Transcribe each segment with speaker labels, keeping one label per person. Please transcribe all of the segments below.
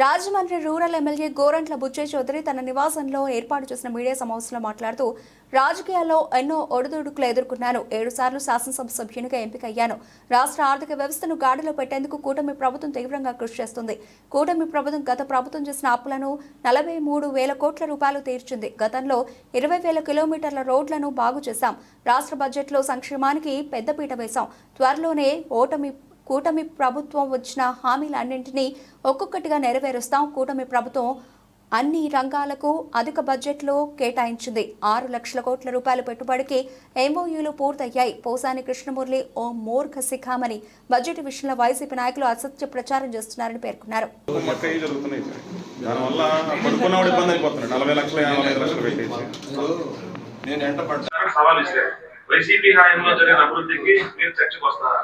Speaker 1: Rajahmundry rural MLA Gorantla Butchaiah Chowdary తన నివాసంలో ఏర్పాటు చేసిన మీడియా సమావేశంలో మాట్లాడుతూ రాజకీయాల్లో ఎన్నో ఒడిదుడుకులు ఎదుర్కొన్నాను ఏడు సార్లు శాసనసభ సభ్యునిగా ఎంపికయ్యాను. రాష్ట్ర ఆర్థిక వ్యవస్థను గాడిలో పెట్టేందుకు కూటమి ప్రభుత్వం తీవ్రంగా కృషి చేస్తుంది. కూటమి ప్రభుత్వం గత ప్రభుత్వం చేసిన అప్పులను నలభై మూడు వేల కోట్ల రూపాయలు తీర్చింది. గతంలో ఇరవై వేల కిలోమీటర్ల రోడ్లను బాగు చేశాం. రాష్ట్ర బడ్జెట్లో సంక్షేమానికి పెద్దపీట వేశాం. త్వరలోనే ఓటమి కూటమి ప్రభుత్వం వచ్చిన హామీలన్నింటినీ ఒక్కొక్కటిగా నెరవేరుస్తాం. కూటమి ప్రభుత్వం అన్ని రంగాలకు అధిక బడ్జెట్లో కేటాయించింది. ఆరు లక్షల కోట్ల రూపాయల పెట్టుబడికి ఎంఓయూలు పూర్తయ్యాయి. పోసాని కృష్ణమురళి ఓ మూర్ఖ శిఖామణి బడ్జెట్ విషయంలో వైసీపీ నాయకులు అసత్య ప్రచారం చేస్తున్నారని పేర్కొన్నారు.
Speaker 2: వైసీపీ హాయంలో జరిగిన అభివృద్ధికి మీరు చర్చకు వస్తారా?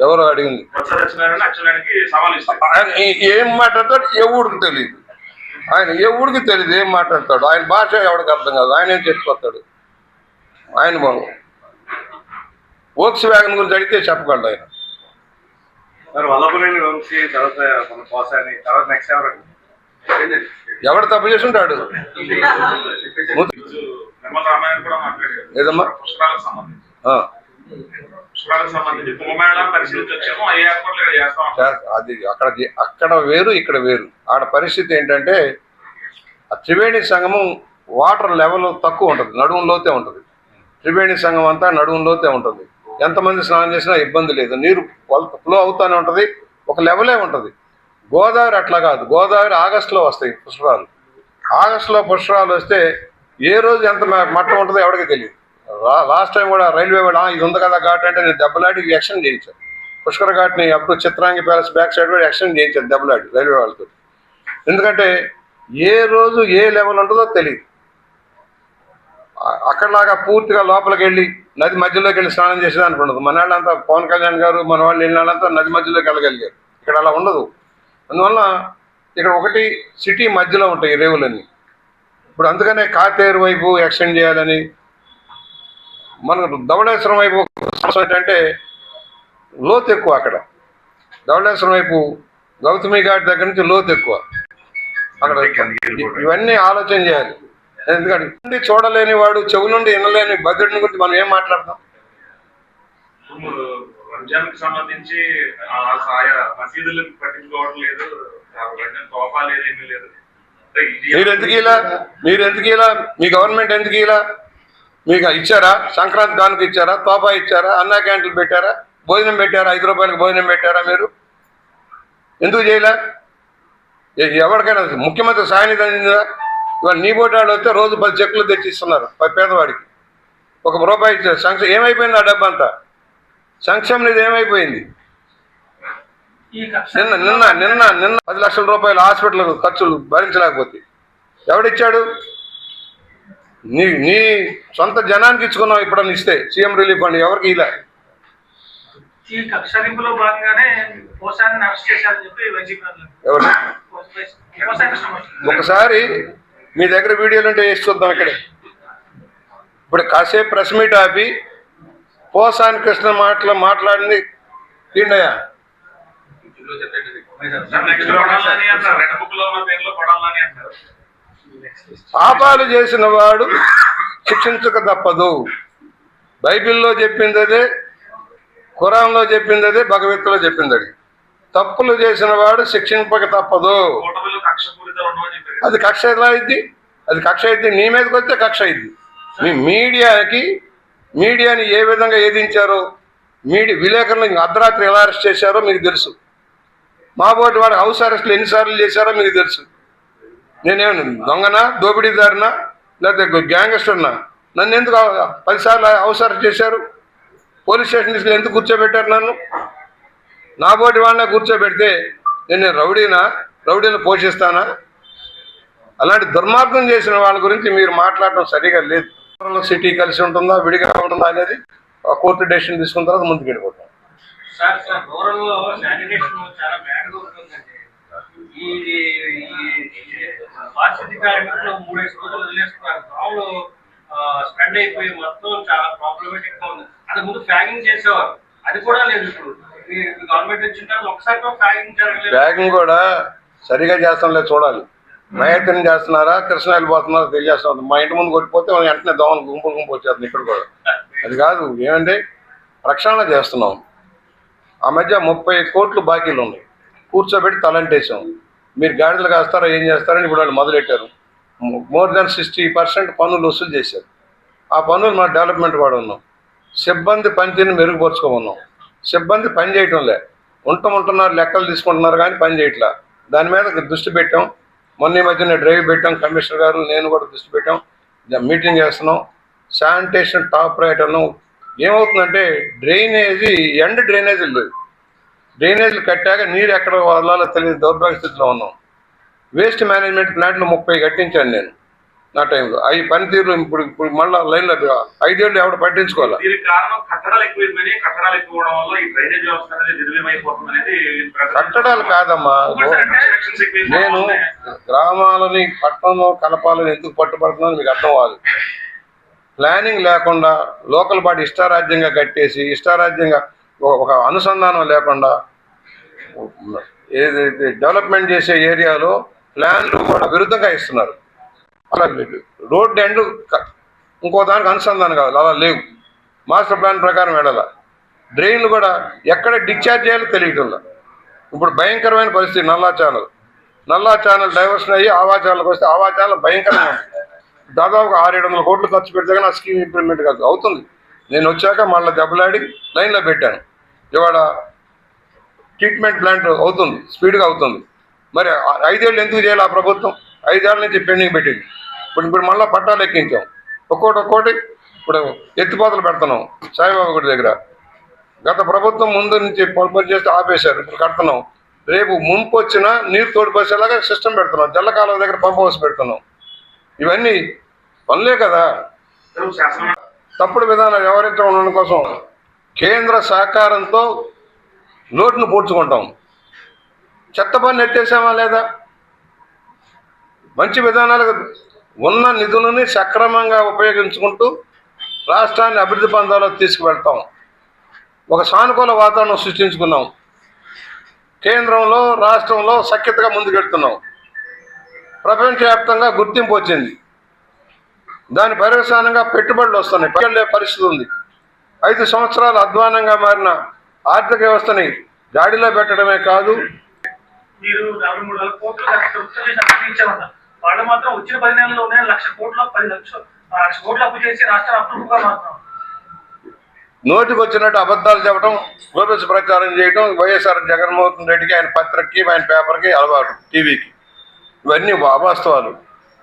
Speaker 3: ఎవరు? అడిగింది? ఏ- మాట్లాడతాడు? ఏ ఊరికి తెలియదు ఆయన ఏ ఊరికి తెలియదు ఏం మాట్లాడతాడు? ఆయన భాష ఎవరికి అర్థం కాదు. ఆయన ఏం చెప్పుకొస్తాడు ఆయన బాగు ఓక్స్ వ్యాగన్ గురించి అడిగితే చెప్పగలడు ఆయన.
Speaker 4: మన
Speaker 3: ఎవడు తప్పు చేసి ఉంటాడు ముందు-
Speaker 2: ఈరోజు నిర్మల రామాయణ కూడా మాట్లాడారు.
Speaker 3: ఏదమ్మా? అది అక్కడ అక్కడ వేరు ఇక్కడ వేరు. ఆడ పరిస్థితి ఏంటంటే ఆ త్రివేణి సంఘం వాటర్ లెవెల్ తక్కువ ఉంటుంది నడువులోతే ఉంటుంది. త్రివేణి సంఘం అంతా నడువులోతే ఉంటుంది. ఎంతమంది స్నానం చేసినా ఇబ్బంది లేదు. నీరు ఫ్లో అవుతానే ఉంటుంది ఒక లెవెలే ఉంటుంది. గోదావరి అట్లా కాదు. గోదావరి ఆగస్టులో వస్తాయి పుష్పరాలు ఆగస్టులో పుష్పరాలు వస్తే ఏ రోజు ఎంత మట్టం ఉంటుందో ఎవరికి తెలియదు. లాస్ట్ టైం కూడా రైల్వే కూడా ఇది ఉంది కదా ఘాట్ అంటే నేను దెబ్బలాడి ఎక్స్టెండ్ చేయించాను. పుష్కర ఘాట్ని అప్పుడు చిత్రాంగి ప్యాలెస్ బ్యాక్ సైడ్ కూడా ఎక్స్టెండ్ చేయించాను దెబ్బలాడి రైల్వే వాళ్ళతో. ఎందుకంటే ఏ రోజు ఏ లెవెల్ ఉంటుందో తెలియదు అక్కడలాగా పూర్తిగా లోపలికి వెళ్ళి నది మధ్యలోకి వెళ్ళి స్నానం చేసేదానికి ఉండదు మన వాళ్ళంతా పవన్ కళ్యాణ్ గారు మన వాళ్ళు వెళ్ళిన వాళ్ళంతా నది మధ్యలోకి వెళ్ళగలిగారు. ఇక్కడ అలా ఉండదు. అందువల్ల ఇక్కడ ఒకటి సిటీ మధ్యలో ఉంటాయి రేవులన్నీ. ఇప్పుడు అందుకనే కాతేరు వైపు ఎక్స్టెండ్ చేయాలని మనకు ధవళేశ్వరం వైపు సమస్య ఏంటంటే లోతు ఎక్కువ అక్కడ. ధవళేశ్వరం వైపు గౌతమి ఘాట్ దగ్గర నుంచి లోతు ఎక్కువ. అక్కడ ఇవన్నీ ఆలోచన చేయాలి. ఎందుకంటే నుండి చూడలేని వాడు చెవు నుండి వినలేని భద్రుడిని గురించి మనం ఏం మాట్లాడతాం?
Speaker 2: రంజాన్ సంబంధించి ఆయా మసీదులు పట్టించుకోవడం లేదు. లేదు ఏమీ లేదు.
Speaker 3: మీరు ఎందుకు ఇలా? మీరు ఎందుకు ఇలా? మీ గవర్నమెంట్ ఎందుకు ఇలా? మీకు ఇచ్చారా? సంక్రాంతి కానుక ఇచ్చారా? తోపా ఇచ్చారా? అన్నా క్యాంటీన్లు పెట్టారా? భోజనం పెట్టారా? ఐదు రూపాయలకు భోజనం పెట్టారా మీరు? ఎందుకు చేయలే? ఎవరికైనా ముఖ్యమంత్రి సాయం అందిందా? ఇవాళ నీ బోటాడు వస్తే రోజు పది చెక్కులు తెచ్చిస్తున్నారు పేదవాడికి. ఒక రూపాయి ఇచ్చారు. సంక్షేమ ఏమైపోయింది ఆ డబ్బు అంతా సంక్షేమం నిధి ఏమైపోయింది? నిన్న నిన్న నిన్న నిన్న పది లక్షల రూపాయల హాస్పిటల్ ఖర్చులు భరించలేకపోతే ఎవడిచ్చాడు? నీ నీ సొంత జనానికి ఇచ్చుకున్నావు ఇప్పుడన్నా ఇస్తే సీఎం రిలీఫ్ ఫండ్ ఎవరికి ఇలా
Speaker 5: ఈ కక్షరింపులో భాగంగానే పోసాన్ని అరెస్ట్ చేశారని చెప్పి వైసీపీ అన్నారు.
Speaker 3: ఎవరు
Speaker 5: పోసాని కృష్ణమూర్తి.
Speaker 3: ఒకసారి మీ దగ్గర వీడియోలు ఉంటే వేసి చూద్దాం ఇక్కడే ఇప్పుడు కాసేపు ప్రెస్ మీట్ ఆపి పోసాని కృష్ణ మాటలు మాట్లాడింది తిండయా
Speaker 2: నెక్స్ట్ కొడాలని అంటారు రెడ్ బుక్లో ఉన్న పేర్లో కొడాలని అంటారు
Speaker 3: పాపాలు చేసిన వాడు శిక్షించక తప్పదు. బైబిల్లో చెప్పింది అదే ఖురాన్లో చెప్పింది అదే భగవద్గీతలో చెప్పింది అది తప్పులు చేసిన వాడు శిక్షింపక తప్పదు. అది కక్ష ఎలా అయింది అది కక్ష అయితే నీ మీదకి వస్తే కక్ష అయింది మీ మీడియాకి మీడియాని ఏ విధంగా ఏదించారో మీడియా విలేకరులు అర్ధరాత్రి ఎలా అరెస్ట్ చేశారో మీకు తెలుసు. మా బోటి వాడు హౌస్ అరెస్ట్లు ఎన్నిసార్లు చేశారో మీకు తెలుసు. నేనేమన్నా దొంగనా? దోపిడీదారునా? లేకపోతే గ్యాంగ్స్టర్నా? నన్ను ఎందుకు పదిసార్లు అవసరం చేశారు? పోలీస్ స్టేషన్ తీసుకుని ఎందుకు కూర్చోబెట్టారు నన్ను? నా బోటి వాళ్ళనే కూర్చోబెడితే నేను రౌడీనా? రౌడీని పోషిస్తానా? అలాంటి దుర్మార్గం చేసిన వాళ్ళ గురించి మీరు మాట్లాడడం సరిగా లేదు. సిటీ కలిసి ఉంటుందా? విడిగా ఉంటుందా అనేది కోర్టు డెసిషన్ తీసుకున్న తర్వాత ముందుకు వెళ్ళిపోతాం.
Speaker 5: ఈ పారిశుద్ధ్య కార్యక్రమంలో మూడేసి రోజులు వదిలేస్తున్నారు దోమలు స్ప్రెడ్ అయిపోయి మొత్తం చాలా ప్రాబ్లమేటిక్గా ఉంది. అది ముందు ఫ్యాగింగ్ చేసేవారు. అది కూడా లేదు ఇప్పుడు. గవర్నమెంట్ వచ్చిన ఒకసారి ఫ్యాగింగ్ జరగలేదు.
Speaker 3: ఫ్యాగింగ్ కూడా సరిగా చేస్తాం లేదు చూడాలి. ప్రయత్నం చేస్తున్నారా కృష్ణ వెళ్ళిపోతున్నారా తెలియజేస్తున్నారు మా ఇంటి ముందు కొట్టిపోతే మనం వెంటనే దోమలు గుంపులు గుంపు వచ్చేస్తుంది ఇక్కడ కూడా. అది కాదు ఏమంటే రక్షణ చేస్తున్నాం. ఆ మధ్య ముప్పై కోట్లు బాకీలు ఉన్నాయి. కూర్చోబెట్టి తలంటేసాం మీరు గాడిదలు కాస్తారా ఏం చేస్తారని ఇప్పుడు వాళ్ళు మొదలెట్టారు. మోర్ దాన్ సిక్స్టీ పర్సెంట్ పన్నులు వసూలు చేశారు. ఆ పన్నులు మన డెవలప్మెంట్ కూడా ఉన్నాం. సిబ్బంది పనితీరుని మెరుగుపరుచుకోమన్నాం. సిబ్బంది పని చేయటంలే ఉంటున్నారు లెక్కలు తీసుకుంటున్నారు కానీ పని చేయట్లా. దాని మీద దృష్టి పెట్టాం. మొన్న ఈ మధ్యన డ్రైవ్ పెట్టాం కమిషనర్ గారు నేను కూడా దృష్టి పెట్టాం. మీటింగ్ చేస్తున్నాం. శానిటేషన్ టాప్ రాయటం అన్నాం. ఏమవుతుందంటే డ్రైనేజీ ఎండ్ డ్రైనేజీ లేదు డ్రైనేజీలు కట్టాక నీరు ఎక్కడ వదలాలో తెలియదు దౌర్భాగ్య స్థితిలో ఉన్నాం. వేస్ట్ మేనేజ్మెంట్ ప్లాంట్లు ముప్పై కట్టించాను నేను నా టైంలో. అవి పనితీరు ఇప్పుడు ఇప్పుడు మళ్ళీ లైన్లో ఐదేళ్ళు ఎవడు పట్టించుకోవాలి?
Speaker 2: కట్టడాలు
Speaker 3: కాదమ్మా. నేను గ్రామాలని పట్టణంలో కలపాలని ఎందుకు పట్టుబడుతున్నాను మీకు అర్థం కాదు. ప్లానింగ్ లేకుండా లోకల్ బాడీ ఇష్టారాజ్యంగా కట్టేసి ఇష్టారాజ్యంగా ఒక అనుసంధానం లేకుండా ఏదైతే డెవలప్మెంట్ చేసే ఏరియాలో ప్లాన్లు కూడా విరుద్ధంగా ఇస్తున్నారు. అలా రోడ్ ఎండ్ ఇంకో దానికి అనుసంధానం కావాలి. అలా లేవు. మాస్టర్ ప్లాన్ ప్రకారం వెళ్ళాల. డ్రైన్లు కూడా ఎక్కడ డిశ్చార్జ్ చేయాలో తెలియటంలా ఇప్పుడు భయంకరమైన పరిస్థితి నల్లా ఛానల్. నల్లా ఛానల్ డైవర్షన్ అయ్యి ఆవా ఛానల్కి వస్తే ఆవా ఛానల్ భయంకరంగా దాదాపు ఆరు ఏడు వందల కోట్లు ఖర్చు పెడితే కానీ ఆ స్కీమ్ ఇంప్లిమెంట్ కాదు. అవుతుంది. నేను వచ్చాక మళ్ళీ దెబ్బలాడి లైన్లో పెట్టాను. ఇవాళ ట్రీట్మెంట్ ప్లాంట్ అవుతుంది స్పీడ్గా అవుతుంది. మరి ఆ ఐదేళ్ళు ఎందుకు చేయాలి ఆ ప్రభుత్వం? ఐదేళ్ళ నుంచి పెండింగ్ పెట్టింది. ఇప్పుడు ఇప్పుడు మళ్ళీ పట్టాలు ఎక్కించాం. ఒక్కోటి ఒక్కోటి ఇప్పుడు ఎత్తిపోతలు పెడుతున్నాం సాయిబాబా గుడి దగ్గర. గత ప్రభుత్వం ముందు నుంచి పొలపరి చేస్తే ఆపేశారు ఇప్పుడు కడుతున్నాం. రేపు ముంపు వచ్చినా నీరు తోడిపోసేలాగా సిస్టమ్ పెడుతున్నాం. జల్లకాలం దగ్గర పంప్ హౌస్ పెడుతున్నాం. ఇవన్నీ పనులే కదా. తప్పుడు విధానం వ్యవహరించడం ఉండడం కోసం కేంద్ర సహకారంతో లోటును పూడ్చుకుంటాం. చెత్త పని నెట్టేసామా లేదా? మంచి విధానాలు ఉన్న నిధులని సక్రమంగా ఉపయోగించుకుంటూ రాష్ట్రాన్ని అభివృద్ధి పందాలో తీసుకువెళ్తాం. ఒక సానుకూల వాతావరణం సృష్టించుకున్నాం. కేంద్రంలో రాష్ట్రంలో సఖ్యతగా ముందుకెడుతున్నాం ప్రపంచవ్యాప్తంగా గుర్తింపు వచ్చింది. దాని పర్యవసానంగా పెట్టుబడులు వస్తున్నాయి. పరిస్థితి ఉంది. ఐదు సంవత్సరాలు అధ్వానంగా మారిన ఆర్థిక వ్యవస్థని గాడిలో పెట్టడమే కాదు.
Speaker 5: మీరు నలభై మూడు వేల కోట్లు దానికి ప్రభుత్వం చేసి అప్పు ఇచ్చామన్నారు వాళ్ళు మాత్రం వచ్చిన పది నెలల్లోనే లక్ష కోట్ల పది లక్షలు ఆ లక్ష కోట్లు అప్పు చేసి రాష్ట్రం అప్పుగా మాత్రం
Speaker 3: నోటికి వచ్చినట్టు అబద్ధాలు చెప్పడం గోబెస్ ప్రచారం చేయడం వైఎస్ఆర్ జగన్మోహన్ రెడ్డికి ఆయన పత్రికకి ఆయన పేపర్కి అలవాటు టీవీకి. ఇవన్నీ అవాస్తవాలు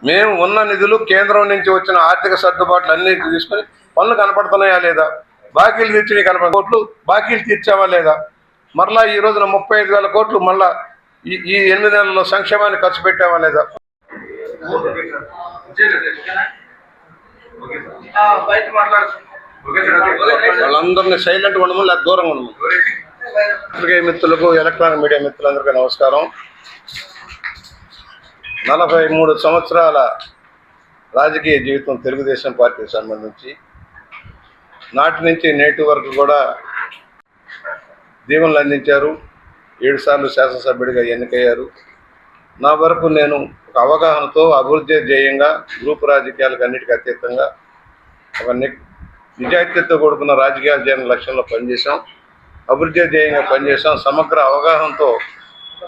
Speaker 3: మేము ఉన్న నిధులు కేంద్రం నుంచి వచ్చిన ఆర్థిక సర్దుబాట్లు అన్ని తీసుకొని పనులు కనపడుతున్నాయా లేదా? బాకీలు తీర్చి కనపడ కోట్లు బాకీలు తీర్చావా లేదా? మరలా ఈ రోజున ముప్పై ఐదు వేల కోట్లు మళ్ళా ఈ ఈ ఎనిమిది నెలల్లో సంక్షేమాన్ని ఖర్చు పెట్టావా లేదా? వాళ్ళందరినీ సైలెంట్ ఉండము లేదా దూరంగా ఉండము పత్రికేయ మిత్రులకు ఎలక్ట్రానిక్ మీడియా మిత్రులందరికీ నమస్కారం. నలభై మూడు సంవత్సరాల రాజకీయ జీవితం తెలుగుదేశం పార్టీకి సంబంధించి. నాటి నుంచి నేటి వరకు కూడా దీవెనలు అందించారు. ఏడుసార్లు శాసనసభ్యుడిగా ఎన్నికయ్యారు. నా వరకు నేను ఒక అవగాహనతో అభివృద్ధి ధ్యేయంగా గ్రూప్ రాజకీయాలకు అన్నిటికీ అతీతంగా ఒక నిజాయితీతో కూడుకున్న రాజకీయాలు చేయని లక్ష్యంలో పనిచేశాం. అభివృద్ధి ధ్యేయంగా పనిచేశాం. సమగ్ర అవగాహనతో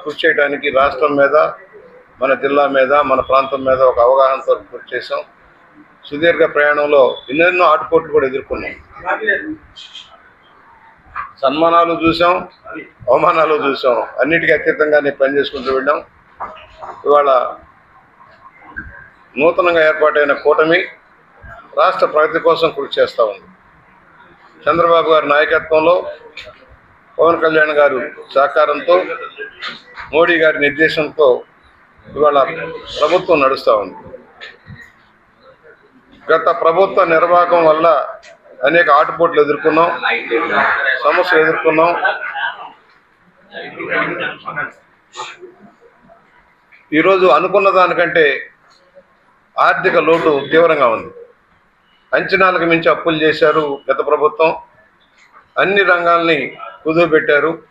Speaker 3: కృషి చేయడానికి రాష్ట్రం మీద మన జిల్లా మీద మన ప్రాంతం మీద ఒక అవగాహనతో కృషి చేశాం. సుదీర్ఘ ప్రయాణంలో ఎన్నెన్నో ఆటుపోట్లు కూడా ఎదుర్కొన్నాం. సన్మానాలు చూసాం అవమానాలు చూసాం అన్నిటికీ అతీతంగా పని పనిచేసుకుంటూ వెళ్ళాం. ఇవాళ నూతనంగా ఏర్పాటైన కూటమి రాష్ట్ర ప్రగతి కోసం కృషి చేస్తూ ఉంది. చంద్రబాబు గారి నాయకత్వంలో పవన్ కళ్యాణ్ గారు సహకారంతో మోడీ గారి నిర్దేశంతో ఇవాళ ప్రభుత్వం నడుస్తూ ఉంది. గత ప్రభుత్వ నిర్వాహకం వల్ల అనేక ఆటుపోట్లు ఎదుర్కొన్నాం సమస్యలు ఎదుర్కొన్నాం. ఈరోజు అనుకున్న దానికంటే ఆర్థిక లోటు తీవ్రంగా ఉంది. అంచనాలకు మించి అప్పులు చేశారు గత ప్రభుత్వం. అన్ని రంగాల్ని కుదువబెట్టారు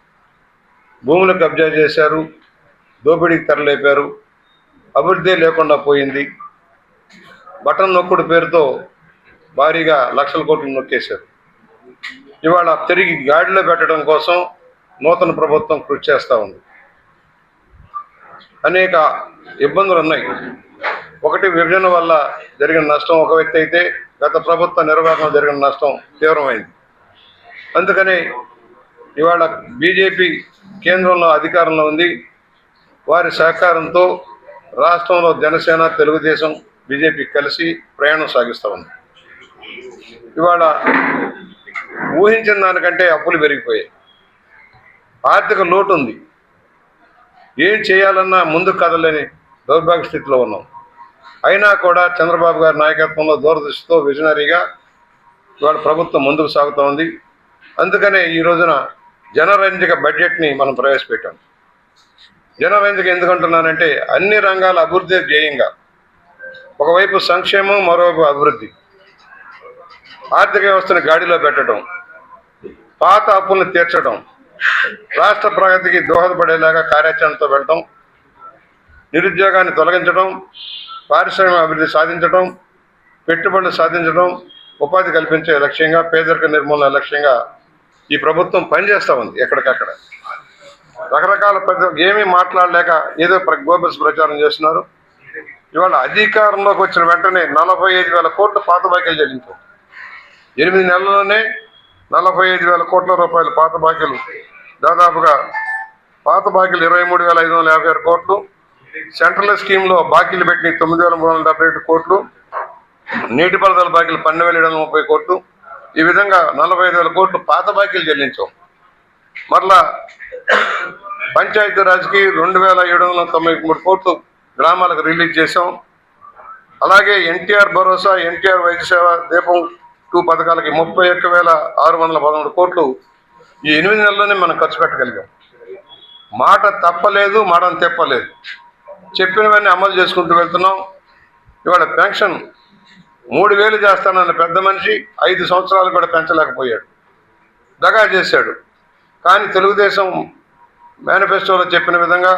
Speaker 3: భూములకు భూములు కబ్జా చేశారు. దోపిడీకి తరలేపారు. అభివృద్ధి లేకుండా పోయింది. బటన్ నొక్కుడు పేరుతో భారీగా లక్షల కోట్లు నొక్కేశారు. ఇవాళ తిరిగి గాడిలో పెట్టడం కోసం నూతన ప్రభుత్వం కృషి చేస్తూ ఉంది. అనేక ఇబ్బందులు ఉన్నాయి. ఒకటి విభజన వల్ల జరిగిన నష్టం ఒక వ్యక్తి అయితే గత ప్రభుత్వ నిర్వహణ జరిగిన నష్టం తీవ్రమైంది. అందుకని ఇవాళ బీజేపీ కేంద్రంలో అధికారంలో ఉంది. వారి సహకారంతో రాష్ట్రంలో జనసేన తెలుగుదేశం బీజేపీ కలిసి ప్రయాణం సాగిస్తూ ఉంది. ఇవాళ ఊహించిన దానికంటే అప్పులు పెరిగిపోయాయి. ఆర్థిక లోటు ఉంది. ఏం చేయాలన్నా ముందు కదలేని దౌర్భాగ్య స్థితిలో ఉన్నాం. అయినా కూడా చంద్రబాబు గారి నాయకత్వంలో దూరదృష్టితో విజనరీగా ఇవాళ ప్రభుత్వం ముందుకు సాగుతూ ఉంది. అందుకనే ఈ రోజున జనరంజక బడ్జెట్ని మనం ప్రవేశపెట్టాం. జనరంజక ఎందుకంటున్నానంటే అన్ని రంగాల అభివృద్ధి ధ్యేయంగా ఒకవైపు సంక్షేమం మరోవైపు అభివృద్ధి. ఆర్థిక వ్యవస్థను గాడిలో పెట్టడం పాత అప్పులను తీర్చడం రాష్ట్ర ప్రగతికి దోహదపడేలాగా కార్యాచరణతో వెళ్ళటం నిరుద్యోగాన్ని తొలగించడం పారిశ్రామిక అభివృద్ధి సాధించడం పెట్టుబడులు సాధించడం ఉపాధి కల్పించే లక్ష్యంగా పేదరిక నిర్మూలన లక్ష్యంగా ఈ ప్రభుత్వం పనిచేస్తూ ఉంది ఎక్కడికక్కడ. రకరకాల ప్రతి ఏమీ మాట్లాడలేక ఏదో ప్ర- ప్రచారం చేస్తున్నారు. ఇవాళ అధికారంలోకి వచ్చిన వెంటనే నలభై ఐదు వేల కోట్లు పాత బాకీలు చెల్లించాం. ఎనిమిది నెలల్లోనే నలభై ఐదు వేల కోట్ల రూపాయలు పాత బాకీలు. దాదాపుగా పాత బాకీలు ఇరవై మూడు వేల ఐదు వందల యాభై ఆరు కోట్లు. సెంట్రల్ స్కీమ్లో బాకీలు పెట్టిన తొమ్మిది వేల మూడు వందల డెబ్బై ఏడు కోట్లు. నీటిపారుదల బాకీలు పన్నెండు వేల ఏడు వందల ముప్పై కోట్లు. ఈ విధంగా నలభై ఐదు వేల కోట్లు పాత బాకీలు చెల్లించాం. మరలా పంచాయతీరాజ్కి రెండు వేల ఏడు వందల తొంభై మూడు కోట్లు గ్రామాలకు రిలీజ్ చేసాం అలాగే ఎన్టీఆర్ భరోసా ఎన్టీఆర్ వైద్య సేవ దీపం టూ పథకాలకి ముప్పై ఒక్క వేల ఆరు వందల పదమూడు కోట్లు ఈ ఎనిమిది నెలల్లోనే మనం ఖర్చు పెట్టగలిగాం. మాట తప్పలేదు మాట తెప్పలేదు. చెప్పినవన్నీ అమలు చేసుకుంటూ వెళ్తున్నాం. ఇవాళ పెన్షన్ మూడు వేలు చేస్తానన్న పెద్ద మనిషి ఐదు సంవత్సరాలు కూడా పెంచలేకపోయాడు. దగా చేశాడు. కానీ తెలుగుదేశం మేనిఫెస్టోలో చెప్పిన విధంగా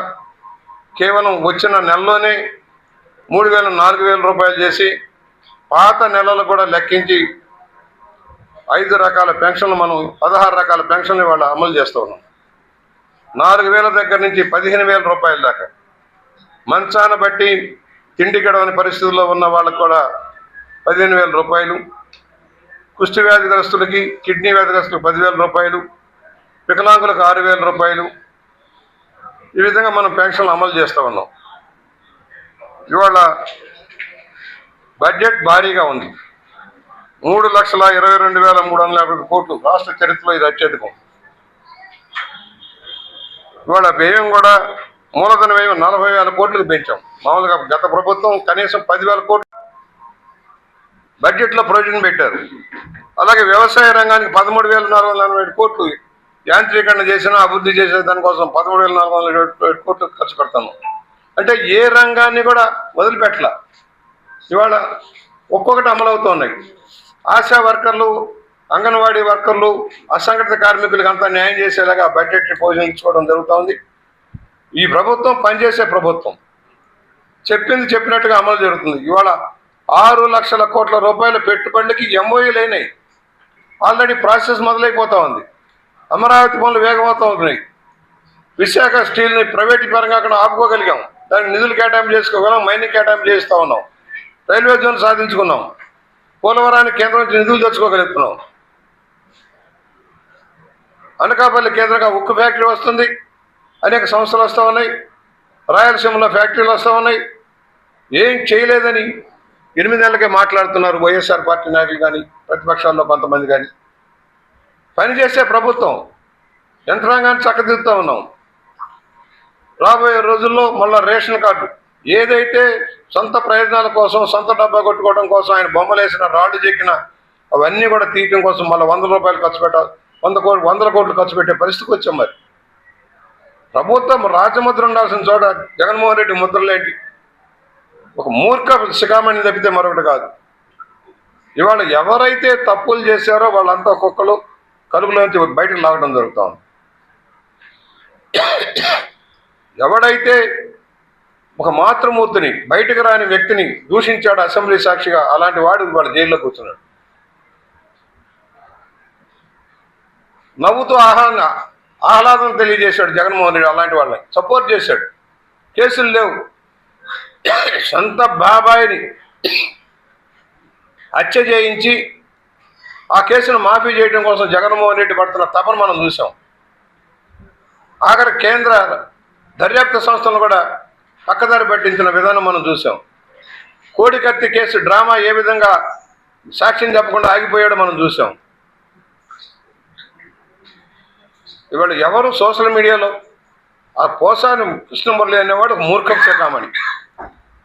Speaker 3: కేవలం వచ్చిన నెలలోనే మూడు వేల నాలుగు వేల రూపాయలు చేసి పాత నెలలు కూడా లెక్కించి ఐదు రకాల పెన్షన్లు మనం పదహారు రకాల పెన్షన్లు ఇవాళ అమలు చేస్తూ ఉన్నాం. నాలుగు వేల దగ్గర నుంచి పదిహేను వేల రూపాయల దాకా. మంచాన బట్టి తిండి గడవని పరిస్థితుల్లో ఉన్న వాళ్ళకు కూడా పదిహేను వేల రూపాయలు. కుష్టి వ్యాధిగ్రస్తులకి కిడ్నీ వ్యాధిగ్రస్తులకు పదివేల రూపాయలు. వికలాంగులకు ఆరు వేల రూపాయలు. ఈ విధంగా మనం పెన్షన్లు అమలు చేస్తూ ఉన్నాం. ఇవాళ బడ్జెట్ భారీగా ఉంది. మూడు లక్షల ఇరవై రెండు వేల మూడు వందల యాభై కోట్లు రాష్ట్ర చరిత్రలో ఇది అత్యధికం. ఇవాళ వ్యయం కూడా మూలధన వ్యయం నలభై వేల కోట్లకు పెంచాం. మామూలుగా గత ప్రభుత్వం కనీసం పదివేల కోట్లు బడ్జెట్లో ప్రయోజనం పెట్టారు. అలాగే వ్యవసాయ రంగానికి పదమూడు వేల నాలుగు వందల ఎనభై కోట్లు యాంత్రీకరణ చేసినా అభివృద్ధి చేసే దానికోసం పదమూడు వేల నాలుగు వందల ఇరవై కోట్లు ఖర్చు పెడతాను. అంటే ఏ రంగాన్ని కూడా వదిలిపెట్టల. ఇవాళ ఒక్కొక్కటి అమలవుతున్నాయి. ఆశా వర్కర్లు అంగన్వాడీ వర్కర్లు అసంఘటిత కార్మికులకు అంతా న్యాయం చేసేలాగా బడ్జెట్ పోషించుకోవడం జరుగుతోంది. ఈ ప్రభుత్వం పనిచేసే ప్రభుత్వం. చెప్పింది చెప్పినట్టుగా అమలు జరుగుతుంది. ఇవాళ ఆరు లక్షల కోట్ల రూపాయల పెట్టుబడులకి ఎంఓయూలు అయినాయి ఆల్రెడీ ప్రాసెస్ మొదలైపోతా ఉంది. అమరావతి పనులు వేగవంతం అవుతున్నాయి. విశాఖ స్టీల్ని ప్రైవేట్ పరంగా అక్కడ ఆపుకోగలిగాం. దానికి నిధులు కేటాయింపు చేసుకోగలం మైనింగ్ కేటాయింపు చేస్తూ ఉన్నాం. రైల్వే జోన్ సాధించుకున్నాం. పోలవరానికి కేంద్రం నుంచి నిధులు తెచ్చుకోగలుగుతున్నాం. అనకాపల్లి కేంద్రంగా ఉక్కు ఫ్యాక్టరీ వస్తుంది. అనేక సంస్థలు వస్తూ ఉన్నాయి. రాయలసీమలో ఫ్యాక్టరీలు వస్తూ ఉన్నాయి. ఏం చేయలేదని ఎనిమిది నెలలకే మాట్లాడుతున్నారు వైఎస్ఆర్ పార్టీ నాయకులు కానీ ప్రతిపక్షాల్లో కొంతమంది కానీ. పనిచేసే ప్రభుత్వం. యంత్రాంగాన్ని చక్కదిద్దుతూ ఉన్నాం. రాబోయే రోజుల్లో మళ్ళీ రేషన్ కార్డు. ఏదైతే సొంత ప్రయోజనాల కోసం సొంత డబ్బా కొట్టుకోవడం కోసం ఆయన బొమ్మలేసిన రాళ్ళు చెక్కిన అవన్నీ కూడా తీయటం కోసం మళ్ళీ వందల రూపాయలు ఖర్చు పెట్టాలి వంద కోట్లు వందల కోట్లు ఖర్చు పెట్టే పరిస్థితికి వచ్చాం మరి. ప్రభుత్వం రాజముద్ర ఉండాల్సిన చోట జగన్మోహన్ రెడ్డి ముద్రలేంటి? ఒక మూర్ఖ శిఖామణి తప్పితే మరొకటి కాదు. ఇవాళ ఎవరైతే తప్పులు చేశారో వాళ్ళంతా ఒక్కొక్కరు కలుగులోంచి బయటకు లాగడం జరుగుతూ ఉంది ఎవడైతే ఒక మాతృమూర్తిని బయటకు రాని వ్యక్తిని దూషించాడు అసెంబ్లీ సాక్షిగా అలాంటి వాడు వాడు జైల్లో కూర్చున్నాడు. నవ్వుతూ ఆహ్లాద ఆహ్లాదం తెలియజేశాడు జగన్మోహన్ రెడ్డి అలాంటి వాళ్ళని. సపోర్ట్ చేశాడు. కేసులు లేవు. సొంత బాబాయిని హత్య చేయించి ఆ కేసును మాఫీ చేయడం కోసం జగన్మోహన్ రెడ్డి పడుతున్న తపన మనం చూసాం. ఆఖరి కేంద్ర దర్యాప్తు సంస్థలను కూడా పక్కదారి పట్టించిన విధానం మనం చూసాం. కోడికత్తి కేసు డ్రామా ఏ విధంగా సాక్ష్యం చెప్పకుండా ఆగిపోయాడో మనం చూసాం. ఇవాళ ఎవరు సోషల్ మీడియాలో ఆ పోసాని కృష్ణమురళి అనేవాడు మూర్ఖం కామని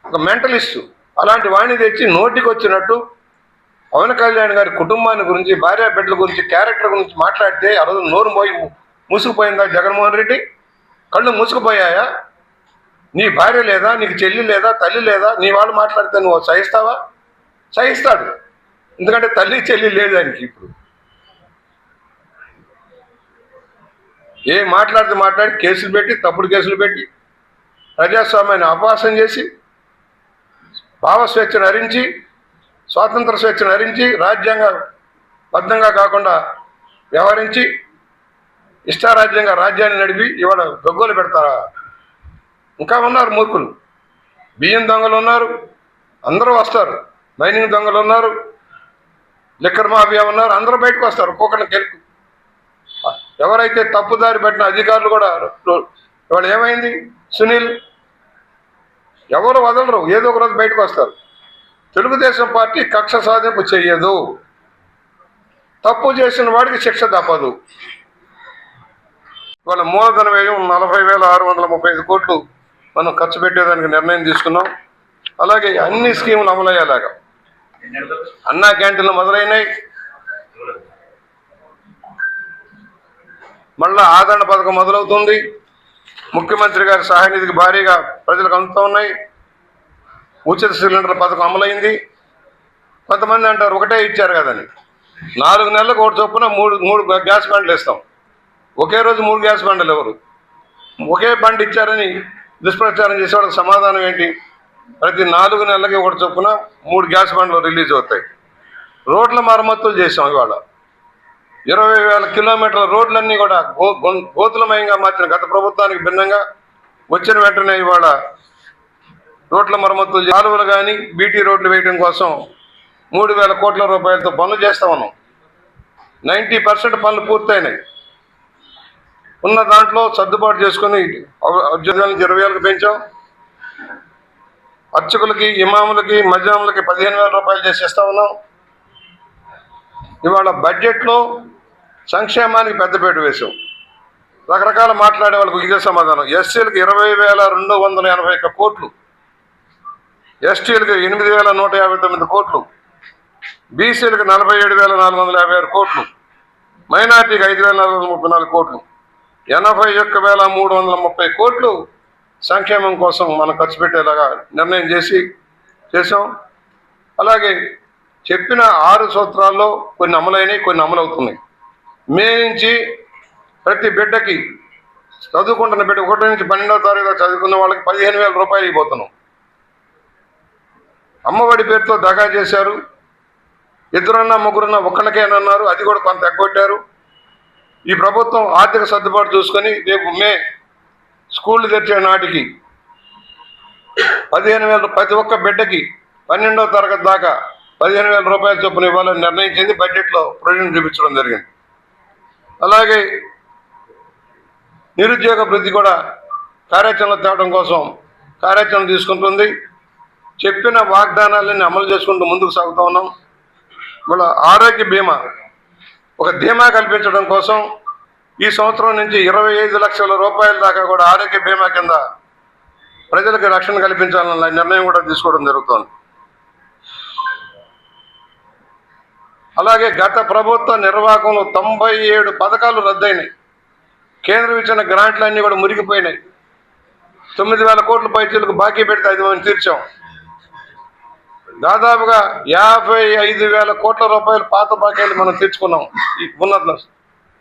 Speaker 3: ఒక మెంటలిస్టు. అలాంటి వాణి తెచ్చి నోటికి వచ్చినట్టు పవన్ కళ్యాణ్ గారి కుటుంబాన్ని గురించి భార్య బిడ్డల గురించి క్యారెక్టర్ గురించి మాట్లాడితే ఆ రోజు నోరు మోయి మూసుకుపోయిందా జగన్మోహన్ రెడ్డి? కళ్ళు మూసుకుపోయాయా? నీ భార్య లేదా నీకు చెల్లి లేదా తల్లి లేదా నీ వాళ్ళు మాట్లాడితే నువ్వు సహిస్తావా? సహిస్తాడు. ఎందుకంటే తల్లి చెల్లి లేదు ఆయనకి ఇప్పుడు. ఏ మాట్లాడితే మాట్లాడి కేసులు పెట్టి తప్పుడు కేసులు పెట్టి ప్రజాస్వామ్యాన్ని అపహాసం చేసి భావ స్వేచ్ఛను హరించి స్వాతంత్ర స్వేచ్ఛను హరించి రాజ్యాంగ బద్ధంగా కాకుండా వ్యవహరించి ఇష్టారాజ్యంగా రాజ్యాన్ని నడిపి ఇవాళ గొగ్గోలు పెడతారా? ఇంకా ఉన్నారు మూర్ఖులు. బియ్యం దొంగలు ఉన్నారు అందరూ వస్తారు. మైనింగ్ దొంగలు ఉన్నారు లిక్కర్ మాఫియా ఉన్నారు అందరూ బయటకు వస్తారు ఒక్కొక్కరిని గెలుపు. ఎవరైతే తప్పుదారి పెట్టిన అధికారులు కూడా ఇవాళ ఏమైంది? సునీల్ ఎవరు వదలరు ఏదో ఒక రోజు బయటకు వస్తారు. తెలుగుదేశం పార్టీ కక్ష సాధింపు చెయ్యదు. తప్పు చేసిన వాడికి శిక్ష తప్పదు. ఇవాళ మూలధన వ్యయం నలభై వేల ఆరు వందల ముప్పై ఐదు కోట్లు మనం ఖర్చు పెట్టేదానికి నిర్ణయం తీసుకున్నాం. అలాగే అన్ని స్కీములు అమలయ్యేలాగా. అన్నా క్యాంటీన్లు మొదలైనాయి. మళ్ళా ఆదరణ పథకం మొదలవుతుంది. ముఖ్యమంత్రి గారి సహాయ నిధికి భారీగా ప్రజలకు అందుతూ ఉన్నాయి. ఉచిత సిలిండర్ పథకం అమలైంది. కొంతమంది అంటారు ఒకటే ఇచ్చారు కదని. నాలుగు నెలలకు ఒకటి చొప్పున మూడు మూడు గ్యాస్ బండ్లు ఇస్తాం. ఒకే రోజు మూడు గ్యాస్ బండ్లు ఎవరు? ఒకే బండి ఇచ్చారని దుష్ప్రచారం చేసేవాళ్ళకి సమాధానం ఏంటి? ప్రతి నాలుగు నెలలకి ఒకటి చొప్పున మూడు గ్యాస్ బండ్లు రిలీజ్ అవుతాయి. రోడ్ల మరమ్మతులు చేసాం ఇవాళ. ఇరవై వేల కిలోమీటర్ల రోడ్లన్నీ కూడా గో గోతులమయంగా మార్చిన గత ప్రభుత్వానికి భిన్నంగా వచ్చిన వెంటనే ఇవాళ రోడ్ల మరమ్మతులు కాలువలు కానీ బీటీ రోడ్లు వేయడం కోసం మూడు వేల కోట్ల రూపాయలతో పనులు చేస్తా ఉన్నాం. నైంటీ పర్సెంట్ పనులు పూర్తయినాయి. ఉన్న దాంట్లో సర్దుబాటు చేసుకుని ఉద్యోగాలను ఇరవై వేలకు పెంచాం. అర్చకులకి ఇమాములకి మజాములకి పదిహేను వేల రూపాయలు చేసి ఉన్నాం. ఇవాళ బడ్జెట్లో సంక్షేమానికి పెద్దపేట వేశాం. రకరకాల మాట్లాడే వాళ్ళకి ఇదే సమాధానం. ఎస్సీలకు ఇరవై వేల రెండు వందల ఎనభై ఒక్క కోట్లు. ఎస్టీలకు ఎనిమిది వేల నూట యాభై తొమ్మిది కోట్లు బీసీలకు నలభై ఏడు వేల నాలుగు వందల యాభై ఆరు కోట్లు మైనార్టీకి ఐదు వేల నాలుగు వందల ముప్పై నాలుగు కోట్లు ఎనభై ఒక్క వేల మూడు వందల ముప్పై కోట్లు సంక్షేమం కోసం మనం ఖర్చు పెట్టేలాగా నిర్ణయం చేసి చేసాం అలాగే చెప్పిన ఆరు సూత్రాల్లో కొన్ని అమలైనవి కొన్ని అమలవుతున్నాయి. మే నుంచి ప్రతి బిడ్డకి చదువుకుంటున్న బిడ్డ ఒకటి నుంచి పన్నెండవ తారీఖు చదువుకున్న వాళ్ళకి పదిహేను వేల రూపాయలు ఇవ్వబోతున్నాం. అమ్మఒడి పేరుతో దగా చేశారు. ఇద్దరున్నా ముగ్గురున్నా ఒక్కళ్ళకేనన్నారు అది కూడా కొంత ఎగ్గొట్టారు. ఈ ప్రభుత్వం ఆర్థిక సర్దుబాటు చూసుకొని రేపు మే స్కూళ్ళు తెరిచే నాటికి పదిహేను వేల ప్రతి ఒక్క బిడ్డకి పన్నెండవ తరగతి దాకా పదిహేను వేల రూపాయల చొప్పున ఇవ్వాలని నిర్ణయించింది. బడ్జెట్లో ప్రొవిజన్ చూపించడం జరిగింది. అలాగే నిరుద్యోగ వృద్ధి కూడా కార్యాచరణ తేవడం కోసం కార్యాచరణ తీసుకుంటుంది. చెప్పిన వాగ్దానాలన్నీ అమలు చేసుకుంటూ ముందుకు సాగుతూ ఉన్నాం. ఇవాళ ఆరోగ్య బీమా ఒక ధీమా కల్పించడం కోసం ఈ సంవత్సరం నుంచి ఇరవై ఐదు లక్షల రూపాయల దాకా కూడా ఆరోగ్య బీమా కింద ప్రజలకు రక్షణ కల్పించాలన్న నిర్ణయం కూడా తీసుకోవడం జరుగుతోంది. అలాగే గత ప్రభుత్వ నిర్వాహకంలో తొంభై ఏడు పథకాలు రద్దయినాయి. కేంద్రం ఇచ్చిన గ్రాంట్లన్నీ కూడా మురిగిపోయినాయి. తొమ్మిది వేల కోట్ల పైచీలకు బాకీ పెడితే అది మనం తీర్చాం. దాదాపుగా యాభై ఐదు వేల కోట్ల రూపాయలు పాత బాకాయలు మనం తెచ్చుకున్నాం ఈ ఉన్నత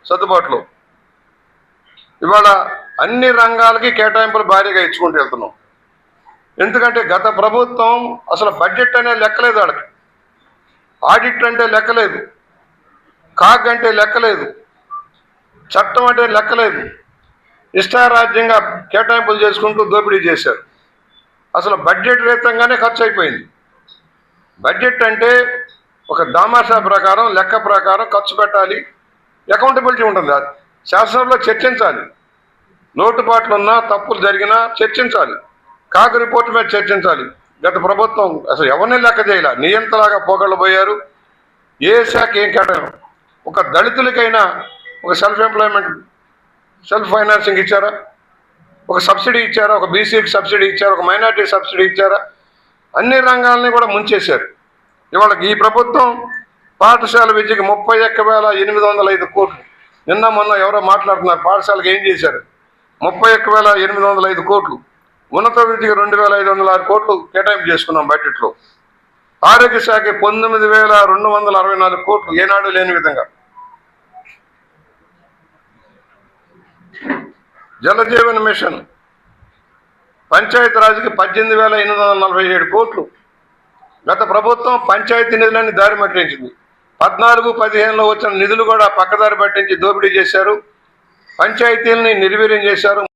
Speaker 3: సర్దుబాటులో. ఇవాళ అన్ని రంగాలకి కేటాయింపులు భారీగా ఇచ్చుకుంటూ వెళ్తున్నాం. ఎందుకంటే గత ప్రభుత్వం అసలు బడ్జెట్ అనే లెక్కలేదు వాళ్ళకి ఆడిట్ అంటే లెక్కలేదు. కాగ్ అంటే లెక్కలేదు. చట్టం అంటే లెక్కలేదు. ఇష్టారాజ్యంగా కేటాయింపులు చేసుకుంటూ దోపిడీ చేశారు. అసలు బడ్జెట్ రీతంగానే ఖర్చు అయిపోయింది. బడ్జెట్ అంటే ఒక దామాషా ప్రకారం లెక్క ప్రకారం ఖర్చు పెట్టాలి. అకౌంటబిలిటీ ఉంటుంది. అది శాసనంలో చర్చించాలి. లోటుపాట్లు ఉన్నా తప్పులు జరిగినా చర్చించాలి. కాకు రిపోర్ట్ మీద చర్చించాలి. గత ప్రభుత్వం అసలు ఎవరిని లెక్క చేయాల? నియంతలాగా పోగళ్ళు ఏ శాఖ ఏం కేటాయం ఒక దళితులకైనా ఒక సెల్ఫ్ ఎంప్లాయ్మెంట్ సెల్ఫ్ ఫైనాన్సింగ్ ఇచ్చారా? ఒక సబ్సిడీ ఇచ్చారా? ఒక బీసీకి సబ్సిడీ ఇచ్చారా? ఒక మైనార్టీ సబ్సిడీ ఇచ్చారా? అన్ని రంగాల్ని కూడా ముంచేశారు. ఇవాళ ఈ ప్రభుత్వం పాఠశాల విద్యకి ముప్పై ఒక్క వేల ఎనిమిది వందల ఐదు కోట్లు. నిన్న మొన్న ఎవరో మాట్లాడుతున్నారు పాఠశాలకు ఏం చేశారు? ముప్పై ఒక్క వేల ఎనిమిది వందల ఐదు కోట్లు. ఉన్నత విద్యకి రెండు వేల ఐదు వందల ఆరు కోట్లు కేటాయింపు చేసుకున్నాం బడ్జెట్లో. ఆరోగ్య శాఖ పంతొమ్మిది వేల రెండు వందల అరవై నాలుగు కోట్లు ఏనాడు లేని విధంగా. జలజీవన్ మిషన్ పంచాయతీరాజ్కి పద్దెనిమిది వేల ఎనిమిది వందల నలభై ఏడు కోట్లు. గత ప్రభుత్వం పంచాయతీ నిధులన్నీ దారి మట్టించింది. పద్నాలుగు పదిహేనులో వచ్చిన నిధులు కూడా పక్కదారి పట్టించి దోపిడీ చేశారు. పంచాయతీలని నిర్వీర్యం చేశారు.